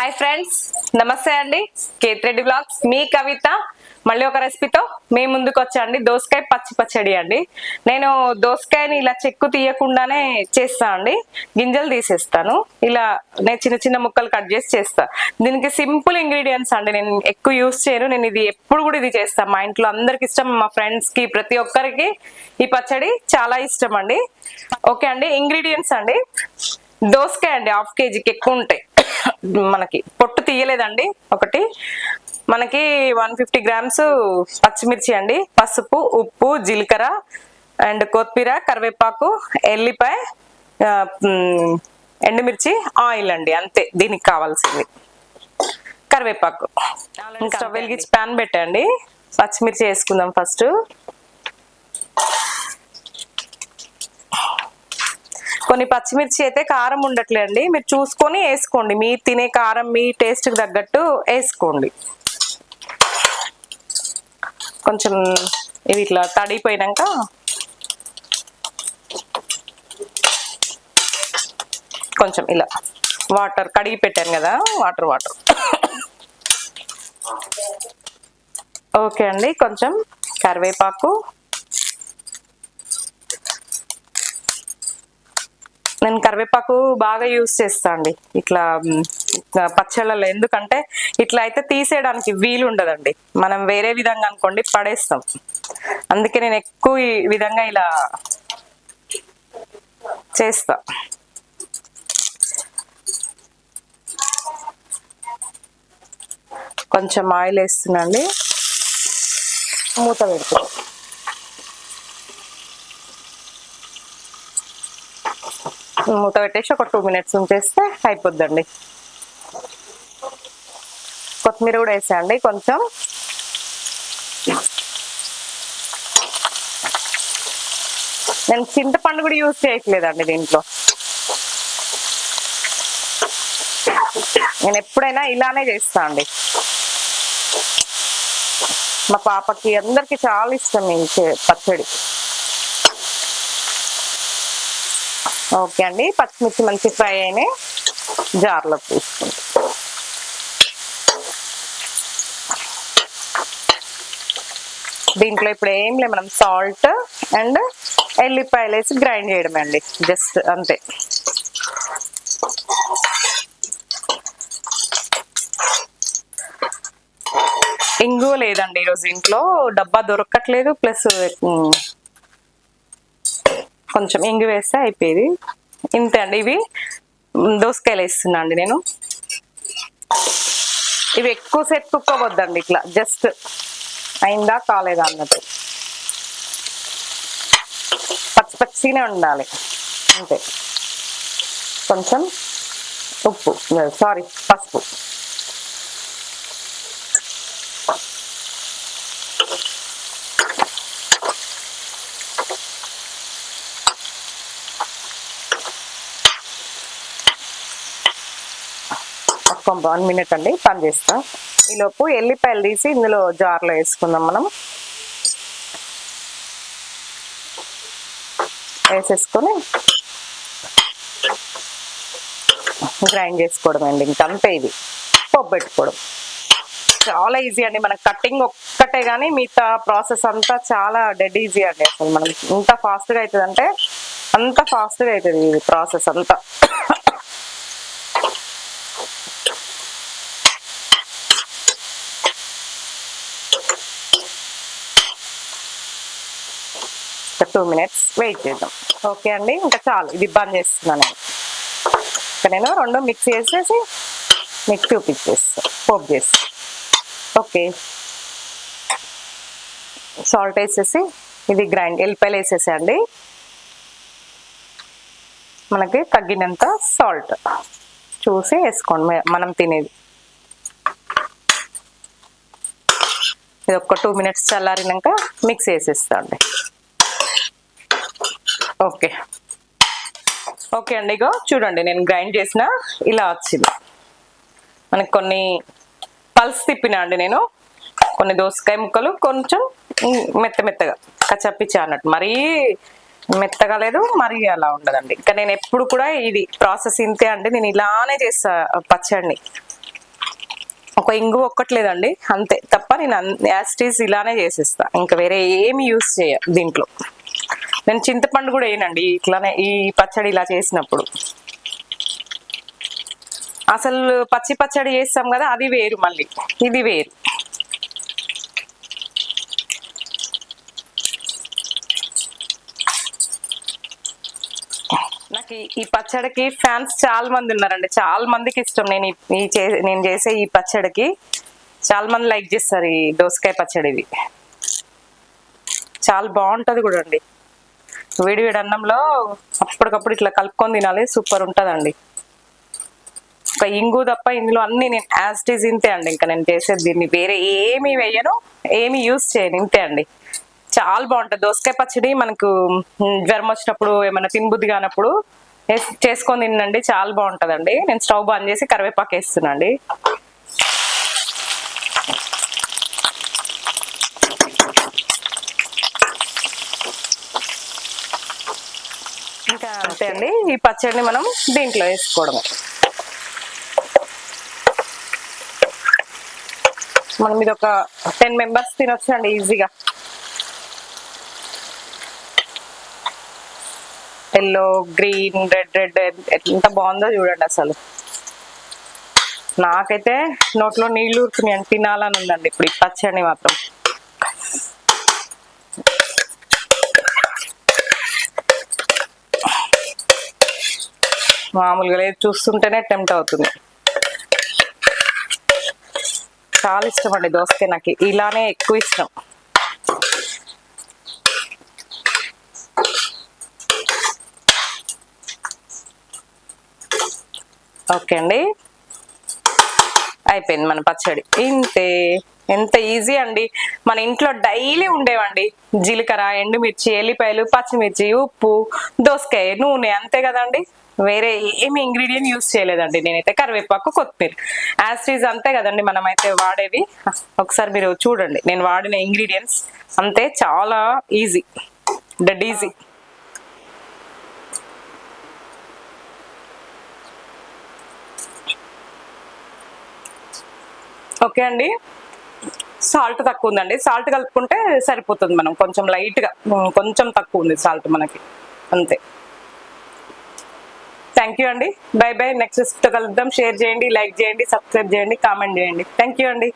Hi friends నమస్తే అండి. Kethireddy blogs మీ కవిత మళ్ళీ ఒక రెసిపీతో మీ ముందుకు వచ్చాండి దోసకాయ పచ్చి పచ్చడి అండి. నేను దోసకాయని ఇలా చెక్కు తీయకుండానే చేస్తా అండి. గింజలు తీసేస్తాను. ఇలా నేను చిన్న చిన్న ముక్కలు కట్ చేసి చేస్తా. దీనికి సింపుల్ ఇంగ్రీడియంట్స్ అండి. నేను ఎక్కువ యూస్ చేయను. నేను ఇది ఎప్పుడు కూడా ఇది చేస్తాను మా ఇంట్లో అందరికి ఇష్టం. మా ఫ్రెండ్స్కి ప్రతి ఒక్కరికి ఈ పచ్చడి చాలా ఇష్టం అండి. ఓకే అండి. ఇంగ్రీడియంట్స్ అండి. దోసకాయ అండి. హాఫ్ కేజీకి ఎక్కువ ఉంటాయి. మనకి పొట్టు తీయలేదండి. ఒకటి. మనకి వన్ ఫిఫ్టీ గ్రామ్స్ పచ్చిమిర్చి అండి. పసుపు ఉప్పు జీలకర్ర అండ్ కొత్తిమీర కరివేపాకు ఎల్లిపాయ ఎండుమిర్చి ఆయిల్ అండి. అంతే. దీనికి కావాల్సింది. కరివేపాకు. స్టవ్ వెలిగించి ప్యాన్ పెట్టండి. పచ్చిమిర్చి వేసుకుందాం ఫస్ట్. కొన్ని పచ్చిమిర్చి అయితే కారం ఉండట్లేండి మీరు చూసుకొని వేసుకోండి. మీ తినే కారం మీ టేస్ట్కి తగ్గట్టు వేసుకోండి. కొంచెం ఇవి ఇట్లా తడిపోయినాక కొంచెం ఇలా వాటర్ కడిగి పెట్టాను కదా వాటర్ వాటర్. ఓకే అండి. కొంచెం కరివేపాకు నేను కరివేపాకు బాగా యూస్ చేస్తా అండి. ఇట్లా పచ్చళ్ళలో. ఎందుకంటే ఇట్లా అయితే తీసేయడానికి వీలు ఉండదండి మనం వేరే విధంగా అనుకోండి పడేస్తాం. అందుకే నేను ఎక్కువ ఈ విధంగా ఇలా చేస్తా. కొంచెం ఆయిల్ వేస్తున్నాండి మూత పెడుతున్నాం. మూత పెట్టేసి ఒక టూ మినిట్స్ ఉంచేస్తే అయిపోద్దండి. కొత్తిమీర కూడా వేసేయండి కొంచెం. నేను చింతపండు కూడా యూజ్ చేయట్లేదండి దీంట్లో. నేను ఎప్పుడైనా ఇలానే చేస్తా అండి. మా పాపకి అందరికి చాలా ఇష్టం ఈ పచ్చడి. ఓకే అండి. పచ్చిమిర్చి మంచి ఫ్రై అయినాయి. జార్లో తీసుకుంటాం. దీంట్లో ఇప్పుడు ఏం లేదు మనం సాల్ట్ అండ్ ఎల్లిపాయలు వేసి గ్రైండ్ చేయడమే అండి. జస్ట్ అంతే. ఇంగు లేదండి ఈరోజు ఇంట్లో. డబ్బా దొరకట్లేదు ప్లస్ కొంచెం ఎంగి వేస్తే అయిపోయేది. ఇంతే అండి ఇవి. దోసకాయలు వేస్తున్నా అండి నేను. ఇవి ఎక్కువసేపు కుక్ ఇట్లా. జస్ట్ అయిందా కాలేదా అన్నట్టు. పచ్చి పచ్చిగానే ఉండాలి. అంతే. కొంచెం ఉప్పు. సారీ. పసుపు వన్ మినిట్ అండి పనిచేస్తా. ఈలోపు ఎల్లిపాయలు తీసి ఇందులో జార్లో వేసుకుందాం మనం. వేసేసుకొని గ్రైండ్ చేసుకోవడం అండి ఇంకంతే ఇది. పప్పు పెట్టుకోవడం. చాలా ఈజీ అండి మన కటింగ్ ఒక్కటే కానీ మిగతా ప్రాసెస్ అంతా చాలా డెడ్ ఈజీ అండి అసలు మనం. ఇంత ఫాస్ట్గా అవుతుందంటే అంత ఫాస్ట్గా అవుతుంది ఇది ప్రాసెస్ అంతా. ఒక టూ మినిట్స్ వెయిట్ చేద్దాం. ఓకే అండి ఇంకా చాలు. ఇది బంద్ చేస్తున్నాను నేను. ఇంకా నేను రెండు మిక్స్ చేసేసి మీకు చూపించేస్తాను పోప్ చేసి ఓకే సాల్ట్ వేసేసి ఇది గ్రైండ్ ఎల్లిపాయలు వేసేసేయండి. మనకి తగ్గినంత సాల్ట్ చూసి వేసుకోండి. మనం తినేది. ఇది ఒక టూ మినిట్స్ చల్లారినాక మిక్స్ వేసేస్తా అండి. ఓకే. ఓకే అండి ఇగో చూడండి నేను గ్రైండ్ చేసిన ఇలా వచ్చింది. మనకి కొన్ని పల్స్ తిప్పినా అండి నేను. కొన్ని దోసకాయ ముక్కలు కొంచెం మెత్త మెత్తగా. కచ్చప్పిచ్చా అన్నట్టు. మరీ మెత్తగా లేదు మరీ అలా ఉండదండి. ఇంకా నేను ఎప్పుడు కూడా ఇది ప్రాసెస్ ఇంతే అండి. నేను ఇలానే చేస్తా పచ్చడిని. ఒక ఇంగు ఒక్కట్లేదండి. అంతే తప్ప నేను యాస్టీస్ ఇలానే చేసేస్తా. ఇంకా వేరే ఏమి యూస్ చేయ దీంట్లో. నేను చింతపండు కూడా వేయనండి. ఇట్లానే ఈ పచ్చడి ఇలా చేసినప్పుడు. అసలు పచ్చి పచ్చడి చేస్తాం కదా అది వేరు మళ్ళీ. ఇది వేరు. నాకు ఈ- పచ్చడికి ఫ్యాన్స్ చాలా మంది ఉన్నారండి. చాలా మందికి ఇష్టం. నేను ఈ- చే- నేను చేసే ఈ పచ్చడికి చాలా మంది లైక్ చేస్తారు ఈ దోసకాయ పచ్చడి ఇది చాలా బాగుంటుంది కూడా అండి. వేడివేడి అన్నంలో అప్పటికప్పుడు ఇట్లా కలుపుకొని తినాలి. సూపర్ ఉంటుందండి. ఒక ఇంగు తప్ప ఇందులో అన్ని నేను యాస్టీజ్ ఇంతే అండి. ఇంకా నేను చేసేది దీన్ని వేరే ఏమి వేయను. ఏమి యూజ్ చేయను. ఇంతే అండి. చాలా బాగుంటుంది. దోసకాయ పచ్చడి మనకు జ్వరం వచ్చినప్పుడు ఏమైనా తినబుద్ధి కానప్పుడు చేసుకొని తినండి. చాలా బాగుంటుందండి. నేను స్టవ్ బంద్ చేసి కరివేపాకు వేస్తున్నాండి. అంతే అండి ఈ పచ్చడిని మనం దీంట్లో వేసుకోవడము. మనం ఇది ఒక టెన్ మెంబర్స్ తినొచ్చు అండి ఈజీగా. ఎల్లో గ్రీన్ రెడ్ రెడ్ ఎంత బాగుందో చూడండి అసలు. నాకైతే నోట్లో నీళ్ళు ఊరుకుని తినాలని ఉందండి ఇప్పుడు ఈ పచ్చడిని మాత్రం. మామూలుగా లేదు. చూస్తుంటేనే టెంప్ట్ అవుతుంది. చాలా ఇష్టం అండి దోసకాయ నాకు. ఇలానే ఎక్కువ ఇష్టం. ఓకే అండి. అయిపోయింది మన పచ్చడి. ఇంతే. ఎంత ఈజీ అండి. మన ఇంట్లో డైలీ ఉండేవండి. జీలకర్ర ఎండుమిర్చి ఎల్లిపాయలు పచ్చిమిర్చి ఉప్పు దోసకాయ నూనె అంతే కదండి. వేరే ఏమి ఇంగ్రీడియంట్ యూస్ చేయలేదండి నేనైతే. కరివేపాకు కొత్తిమీర. యాస్ట్రీజ్ అంతే కదండి మనమైతే వాడేవి. ఒకసారి మీరు చూడండి. నేను వాడిన ఇంగ్రీడియంట్స్ అంతే చాలా ఈజీ డెడ్ ఈజీ ఓకే అండి. సాల్ట్ తక్కువ ఉందండి. సాల్ట్ కలుపుకుంటే సరిపోతుంది మనం. కొంచెం లైట్గా కొంచెం తక్కువ ఉంది సాల్ట్ మనకి. అంతే. థ్యాంక్ యూ అండి బై బై నెక్స్ట్ కలుద్దాం. షేర్ చేయండి లైక్ చేయండి సబ్స్క్రైబ్ చేయండి కామెంట్ చేయండి. థ్యాంక్ యూ అండి